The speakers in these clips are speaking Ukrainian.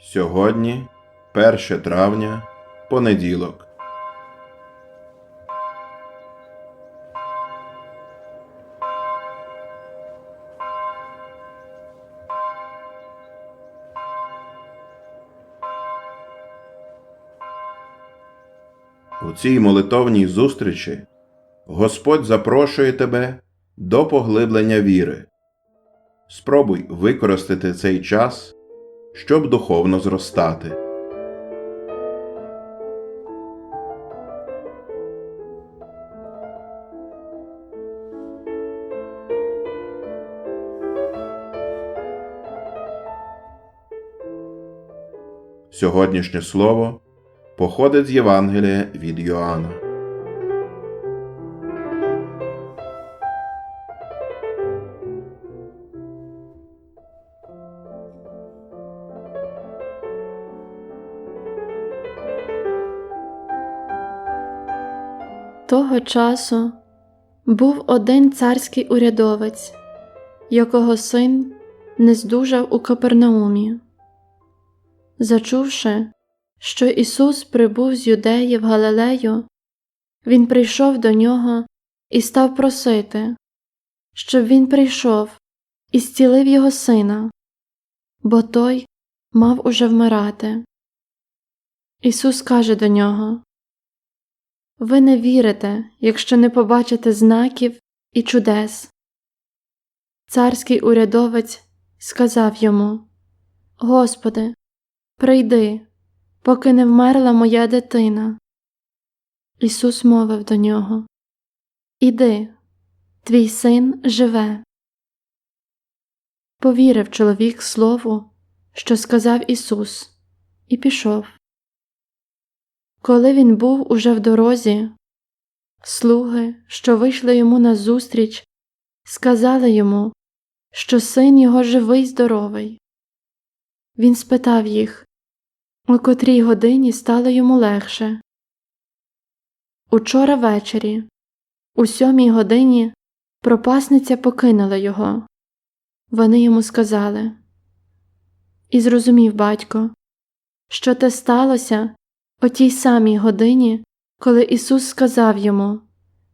Сьогодні 1 травня, понеділок. У цій молитовній зустрічі Господь запрошує тебе до поглиблення віри. Спробуй використати цей час, щоб духовно зростати. Сьогоднішнє слово походить з Євангелія від Йоанна. Того часу був один царський урядовець, якого син не здужав у Капернаумі. Зачувши, що Ісус прибув з Юдеї в Галилею, Він прийшов до нього і став просити, щоб він прийшов і зцілив його сина, бо той мав уже вмирати. Ісус каже до нього ви не вірите, якщо не побачите знаків і чудес. Царський урядовець сказав йому Господи, прийди, поки не вмерла моя дитина. Ісус мовив до нього Іди, твій син живе. Повірив чоловік слову, що сказав Ісус, і пішов. Коли він був уже в дорозі, слуги, що вийшли йому назустріч, сказали йому, що син його живий здоровий. Він спитав їх, о котрій годині стало йому легше. Учора ввечері, у сьомій годині, пропасниця покинула його. Вони йому сказали. І зрозумів батько, що те сталося о тій самій годині, коли Ісус сказав йому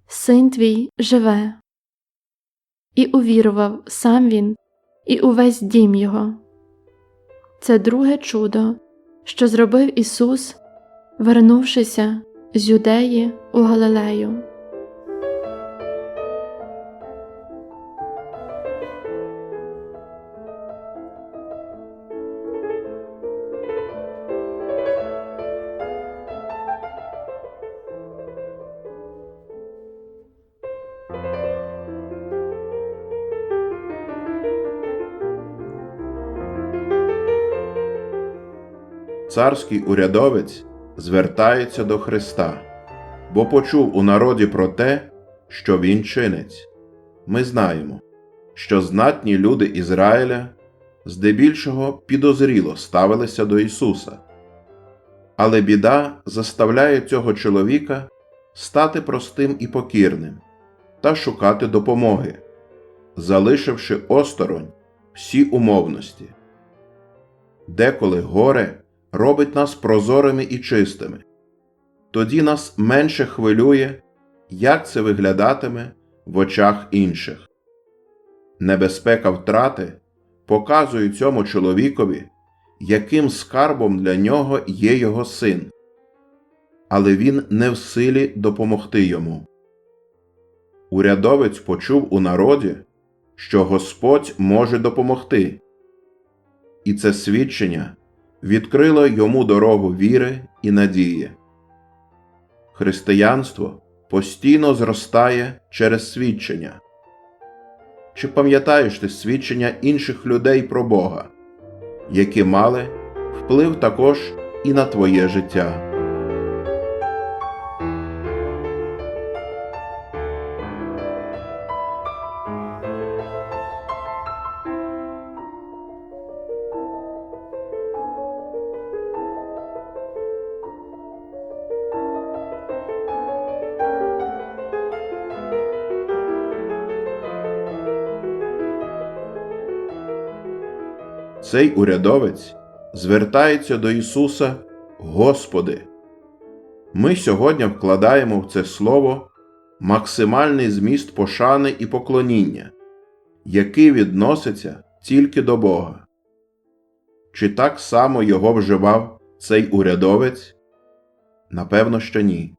Син твій живе. І увірував сам він і увесь дім його. Це друге чудо, що зробив Ісус, вернувшися з Юдеї у Галилею. Царський урядовець звертається до Христа, бо почув у народі про те, що він чинить. Ми знаємо, що знатні люди Ізраїля здебільшого підозріло ставилися до Ісуса. Але біда заставляє цього чоловіка стати простим і покірним та шукати допомоги, залишивши осторонь всі умовності. Деколи горе робить нас прозорими і чистими, тоді нас менше хвилює, як це виглядатиме в очах інших. Небезпека втрати показує цьому чоловікові, яким скарбом для нього є його син, але він не в силі допомогти йому. Урядовець почув у народі, що Господь може допомогти, і це свідчення відкрило йому дорогу віри і надії. Християнство постійно зростає через свідчення. Чи пам'ятаєш ти свідчення інших людей про Бога, які мали вплив також і на твоє життя? Цей урядовець звертається до Ісуса Господи. Ми сьогодні вкладаємо в це слово максимальний зміст пошани і поклоніння, який відноситься тільки до Бога. Чи так само його вживав цей урядовець? Напевно, що ні.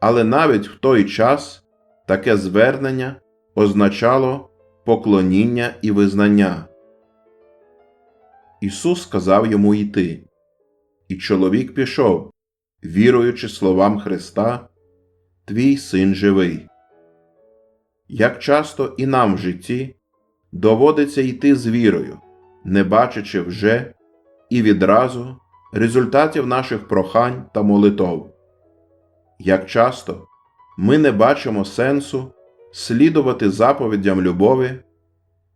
Але навіть в той час таке звернення означало поклоніння і визнання. Ісус сказав йому йти, і чоловік пішов, віруючи словам Христа, Твій син живий. Як часто і нам в житті доводиться йти з вірою, не бачачи вже і відразу результатів наших прохань та молитов. Як часто ми не бачимо сенсу слідувати заповідям любові,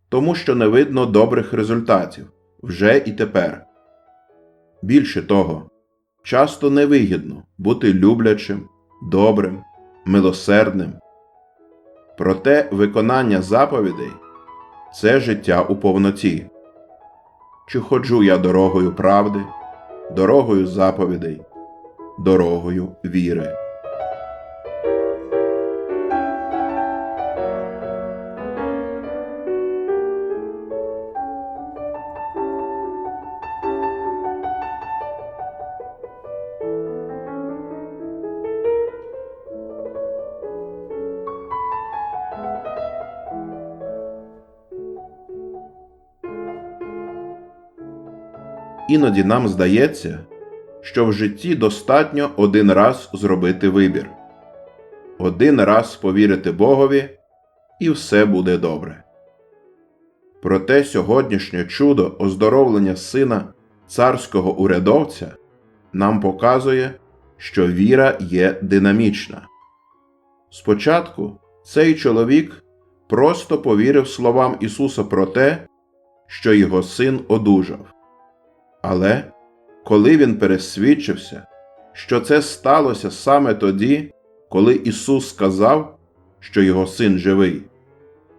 тому що не видно добрих результатів вже і тепер. Більше того, часто невигідно бути люблячим, добрим, милосердним. Проте виконання заповідей це життя у повноті. Чи ходжу я дорогою правди, дорогою заповідей, дорогою віри. Іноді нам здається, що в житті достатньо один раз зробити вибір, один раз повірити Богові, і все буде добре. Проте сьогоднішнє чудо оздоровлення сина царського урядовця нам показує, що віра є динамічна. Спочатку цей чоловік просто повірив словам Ісуса про те, що його син одужав. Але коли він пересвідчився, що це сталося саме тоді, коли Ісус сказав, що його син живий,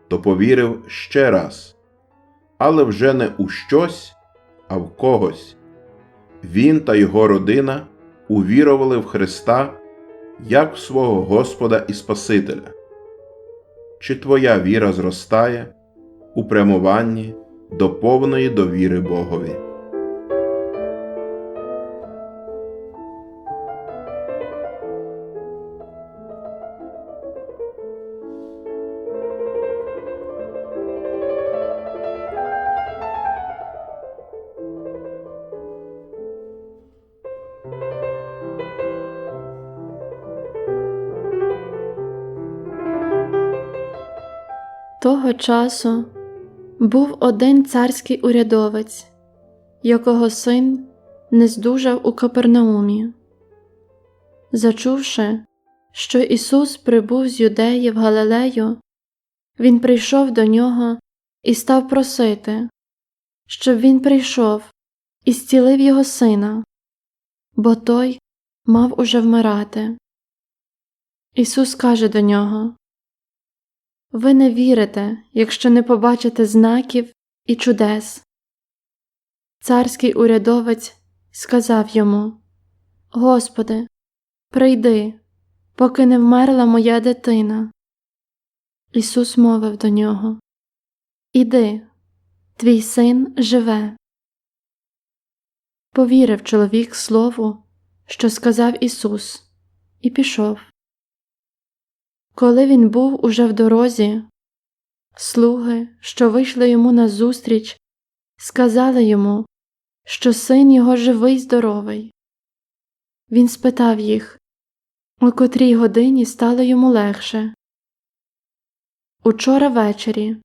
то повірив ще раз, але вже не у щось, а в когось. Він та його родина увірували в Христа як в свого Господа і Спасителя. Чи твоя віра зростає у прямуванні до повної довіри Богові? Того часу був один царський урядовець, якого син не здужав у Капернаумі. Зачувши, що Ісус прибув з Юдеї в Галилею, Він прийшов до нього і став просити, щоб він прийшов і зцілив його сина, бо той мав уже вмирати. Ісус каже до нього ви не вірите, якщо не побачите знаків і чудес. Царський урядовець сказав йому Господи, прийди, поки не вмерла моя дитина. Ісус мовив до нього Іди, твій син живе. Повірив чоловік слову, що сказав Ісус, і пішов. Коли він був уже в дорозі, слуги, що вийшли йому назустріч, сказали йому, що син його живий здоровий. Він спитав їх, о котрій годині стало йому легше. Учора ввечері,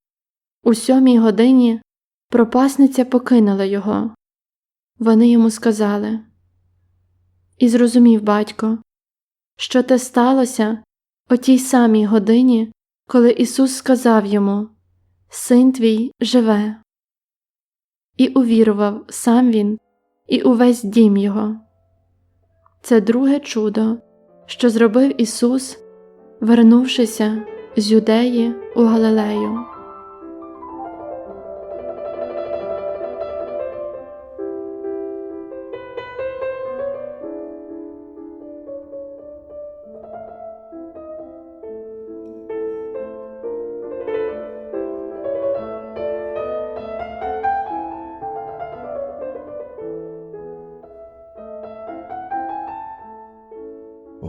у сьомій годині, пропасниця покинула його. Вони йому сказали. І зрозумів батько, що те сталося о тій самій годині, коли Ісус сказав йому Син твій живе. І увірував сам він і увесь дім його. Це друге чудо, що зробив Ісус, вернувшися з Юдеї у Галилею.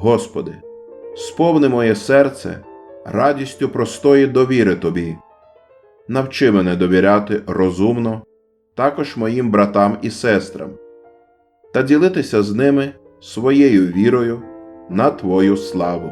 Господи, сповни моє серце радістю простої довіри Тобі. Навчи мене довіряти розумно також моїм братам і сестрам та ділитися з ними своєю вірою на Твою славу.